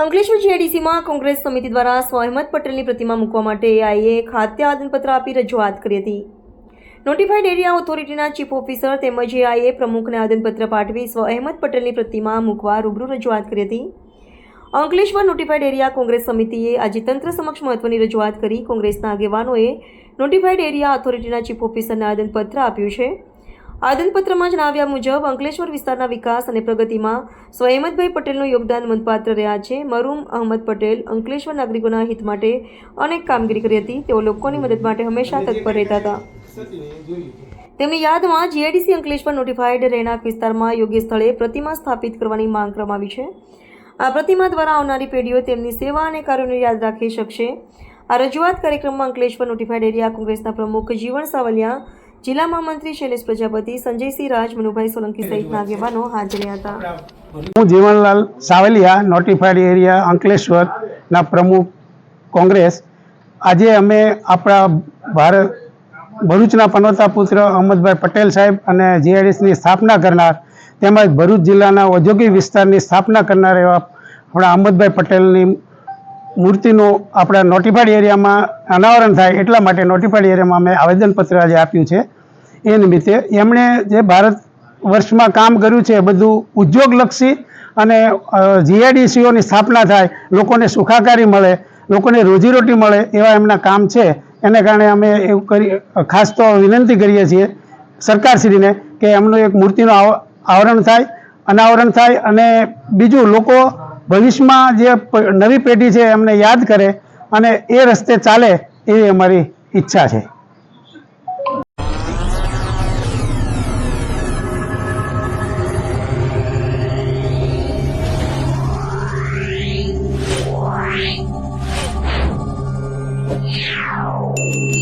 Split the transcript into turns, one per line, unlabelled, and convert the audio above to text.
અંકલેશ્વર જીઆઈડીસીમાં કોંગ્રેસ સમિતિ દ્વારા સ્વહેમત પટેલની પ્રતિમા મૂકવા માટે એઆઈએ ખાદ્ય આદનપત્ર આપી રજૂઆત કરી હતી. નોટિફાઈડ એરિયા ઓથોરિટીના ચીફ ઓફિસર તેમજ એઆઈએ પ્રમુખને આદનપત્ર પાઠવી સ્વહેમત પટેલની પ્રતિમા મૂકવા રૂબરૂ રજૂઆત કરી હતી. અંકલેશ્વર નોટિફાઈડ એરિયા કોંગ્રેસ સમિતિએ આજે તંત્ર સમક્ષ મહત્વની રજૂઆત કરી. કોંગ્રેસના આગેવાનોએ નોટિફાઈડ એરિયા ઓથોરિટીના ચીફ ઓફિસરને આદનપત્ર આપ્યું છે. આદનપત્રમાં જણાવ્યા મુજબ, અંકલેશ્વર વિસ્તારના વિકાસ અને પ્રગતિમાં સ્વયંમતભાઈ પટેલનું યોગદાન નોંધપાત્ર રહ્યા છે. મરૂમ અહમદ પટેલ અંકલેશ્વર નાગરિકોના હિત માટે અનેક કામગીરી કરી હતી. તેઓ લોકોની મદદ માટે હંમેશા તત્પર રહેતા હતા. તેમની યાદમાં જીઆઈડીસી અંકલેશ્વર નોટિફાઈડ રહેણાંક વિસ્તારમાં યોગ્ય સ્થળે પ્રતિમા સ્થાપિત કરવાની માંગ કરવામાં આવી છે. આ પ્રતિમા દ્વારા આવનારી પેઢીઓ તેમની સેવા અને કાર્યોને યાદ રાખી શકશે. આ રજૂઆત કાર્યક્રમમાં અંકલેશ્વર નોટિફાઈડ એરિયા કોંગ્રેસના પ્રમુખ જીવણ સાવલિયા જિલ્લા મંત્રી શૈલેષ પ્રજાપતિ સંજયસિંહ રાજ મનુભાઈ સોલંકી સહિતના આગેવાનો હાજર હતા.
હું જીવનલાલ સાવલિયા નોટિફાઈડ એરિયા અંકલેશ્વરના પ્રમુખ કોંગ્રેસ. આજે અમે આપણા ભારત ભરૂચના પનોતા પુત્ર અહમદભાઈ પટેલ સાહેબ અને જીઆઈડીસની સ્થાપના કરનાર તેમજ ભરૂચ જિલ્લાના ઔદ્યોગિક વિસ્તારની સ્થાપના કરનાર એવા આપણા અહમદભાઈ પટેલની મૂર્તિનું આપણા નોટિફાઈડ એરિયામાં અનાવરણ થાય એટલા માટે નોટિફાઈડ એરિયામાં અમે આવેદનપત્ર આજે આપ્યું છે. એ નિમિત્તે એમણે જે ભારત વર્ષમાં કામ કર્યું છે બધું ઉદ્યોગલક્ષી અને જીઆઈડીસીઓની સ્થાપના થાય, લોકોને સુખાકારી મળે, લોકોને રોજીરોટી મળે એવા એમના કામ છે. એને કારણે અમે એવું કરી, ખાસ તો વિનંતી કરીએ છીએ સરકારશ્રીને કે એમનું એક મૂર્તિનું આવ- આવરણ થાય, અનાવરણ થાય અને બીજું લોકો ભવિષ્યમાં જે નવી પેઢી છે એમને યાદ કરે અને એ રસ્તે ચાલે એવી અમારી ઈચ્છા છે
Yeah.